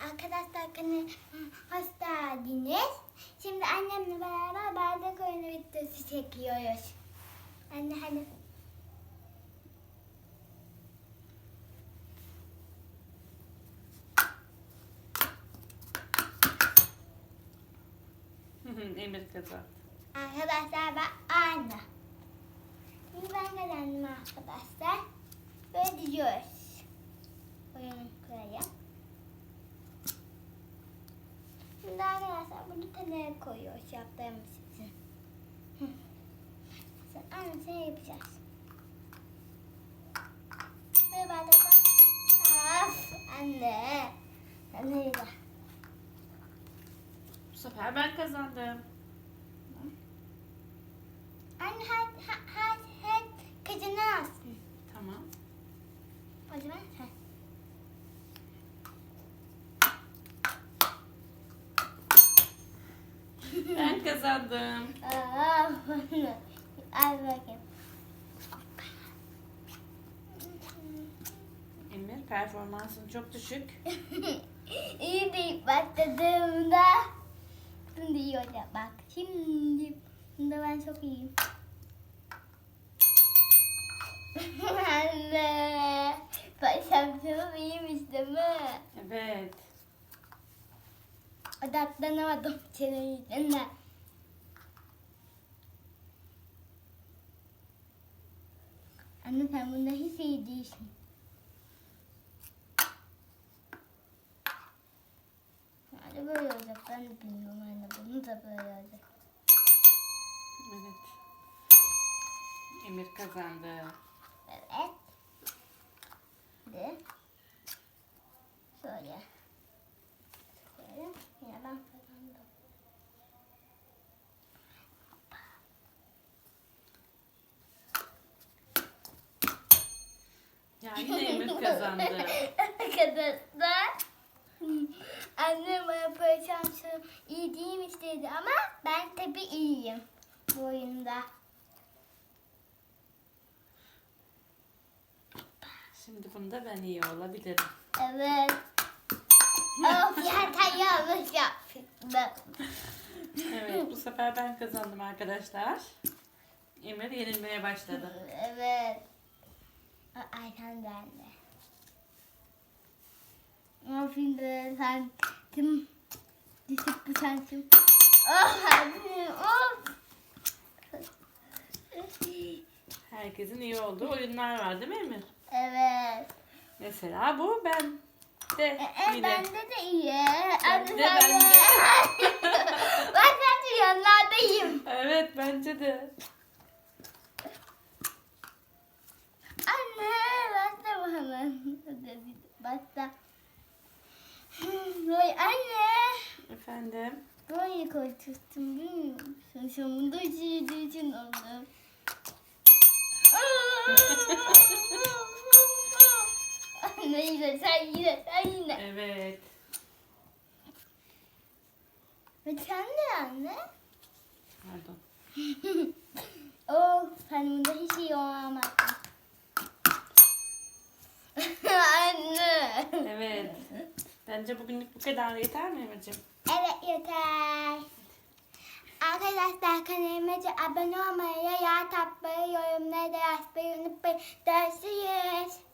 Arkadaşlar kanalıma hoş geldiniz. Şimdi annemle beraber bardak oyunu videosu çekiyoruz. Anne hadi. Emir kazandı. Arkadaşlar ben aynı. Şimdi ben kazandım arkadaşlar. Böyle diyoruz. Oyunu koyayım. Şimdi arkadaşlar bunu tenere koyuyoruz yaptığımız için. Aynısını yapacağız. Böyle bardaklar. Of anne. Anne de. Bu sefer ben kazandım. Anne her, her, her, her kazanamazsın. Tamam. O zaman sen. Ben kazandım. Al bakayım. Emir performansın çok düşük. İyi değil başladığımda. Şimdi iyi olacak bak. Şimdi bunda ben çok iyiyim. Anne. Başladığım iyiymiş değil mi? Evet. Odaklanamadım senin yüzünden. Anne sen bunda hiç iyi değilsin. Hadi böyle olacak. Ben de bilmiyorum anne. Bunu da böyle olacak. Evet. Emir kazandı. Evet. Ve şöyle. Şöyle. Yine ben kazandım. Ya yine Emir kazandı. Arkadaşlar. Annem bana perşembe iyi değilmiş dedi ama ben tabii iyiyim bu oyunda. Şimdi bunda ben iyi olabilirim. Evet. of zaten yanlış yaptım. Evet bu sefer ben kazandım arkadaşlar. Emir yenilmeye başladı. Evet. A- Ayten de anne. Ama şimdi sen kim düşük bu sensin. Oh anne of. Herkesin iyi olduğu oyunlar var değil mi Emir? Evet. Mesela bu ben de E, e, yine. bende de iyi. Anne de, sen ben de. ben sadece yanlardayım. Evet bence de. Anne bu hemen. Basta. Roy anne. Efendim. Böyle korkuttum bilmiyor musun? Sonunda içirdiği için oldu. Anne yine sen yine sen yine. Evet. Ve sen de anne. Pardon. Oh sen bunda hiç iyi olamadın. anne. Evet. Bence bugünlük bu kadar yeter mi Emir'cim? Evet yeter. Arkadaşlar kanalıma abone olmayı, yer tapmayı, yorumları da yazmayı unutmayın. Görüşürüz.